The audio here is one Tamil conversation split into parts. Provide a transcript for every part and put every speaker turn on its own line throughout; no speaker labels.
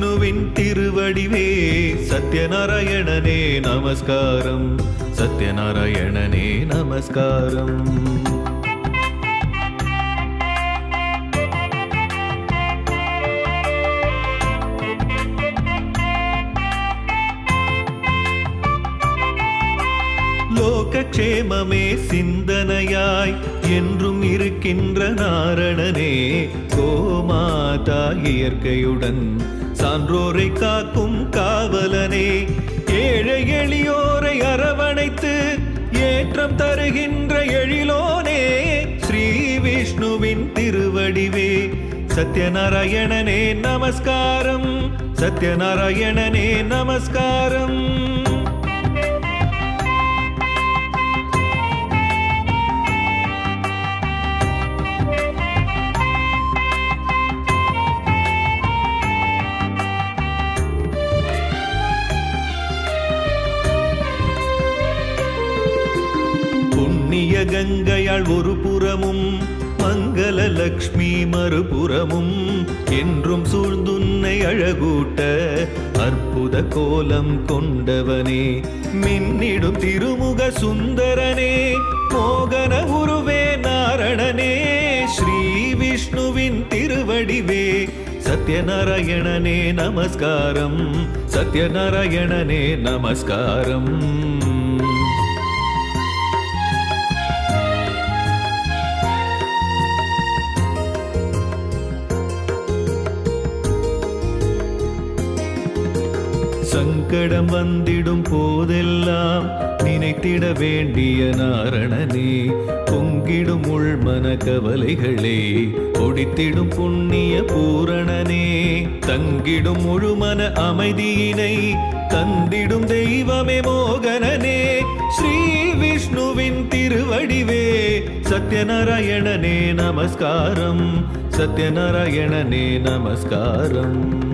திருவடிவே சத்யநாராயணனே நமஸ்காரம். சத்யநாராயணனே நமஸ்காரம். லோகக்ஷேமமே சிந்தனையாய் என்றும் இருக்கின்ற நாரணனே கோமாதா இயற்கையுடன் சான்றோரை காக்கும் காவலனே. ஏழை எளியோரை அரவணைத்து ஏற்றம் தருகின்ற எழிலோனே. ஸ்ரீ விஷ்ணுவின் திருவடிவே. சத்யநாராயணனே நமஸ்காரம். சத்யநாராயணனே நமஸ்காரம். கங்கையாள் ஒரு புறமும் மங்கள லக்ஷ்மி மறுபுறமும் என்றும் சூழ்ந்துன்னை அழகூட்ட அற்புத கோலம் கொண்டவனே. மின்னிடும் திருமுக சுந்தரனே மோகன உருவே நாரணனே. ஸ்ரீ விஷ்ணுவின் திருவடிவே சத்யநாராயணனே நமஸ்காரம் சத்யநாராயணனே நமஸ்காரம். சங்கடம் வந்திடும் போதெல்லாம் நினைத்திட வேண்டிய நாரணனே. பொங்கிடும் உள்மன கவலைகளே ஒடித்திடும் புண்ணிய பூரணனே. தங்கிடும் முழுமன அமைதியினை தந்திடும் தெய்வமே மோகனனே. ஸ்ரீ விஷ்ணுவின் திருவடிவே சத்யநாராயணனே நமஸ்காரம். சத்யநாராயணனே நமஸ்காரம்.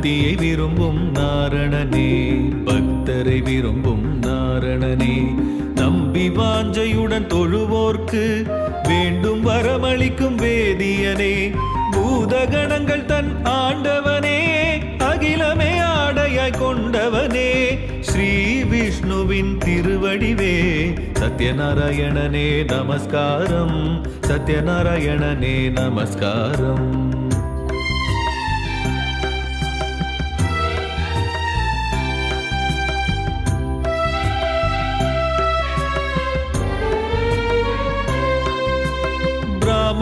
பக்தியை விரும்பும் நாரணனே பக்தரை விரும்பும் நாரணனே. நம்பி வாஞ்சையுடன் தொழுவோர்க்கு வேண்டும் வரமளிக்கும் வேதியனே. பூதகணங்கள் தன் ஆண்டவனே அகிலமே ஆடையாய் கொண்டவனே. ஸ்ரீ விஷ்ணுவின் திருவடிவே சத்யநாராயணனே நமஸ்காரம் சத்யநாராயணனே நமஸ்காரம்.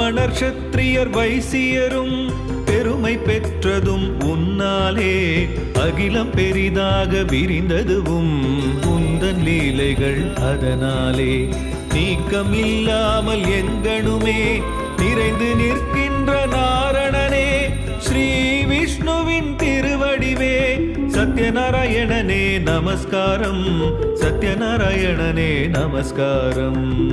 பிராமணர் சத்திரியர் வைசியரும் பெருமை பெற்றதும் உன்னாலே. அகிலம் பெரிதாக விரிந்ததுவும் உந்தன் லீலைகள் அதனாலே. நீக்கம் இல்லாமல் எங்கனுமே நிறைந்து நிற்கின்ற நாரணனே. ஸ்ரீ விஷ்ணுவின் திருவடிவே சத்யநாராயணனே நமஸ்காரம் சத்யநாராயணனே நமஸ்காரம்.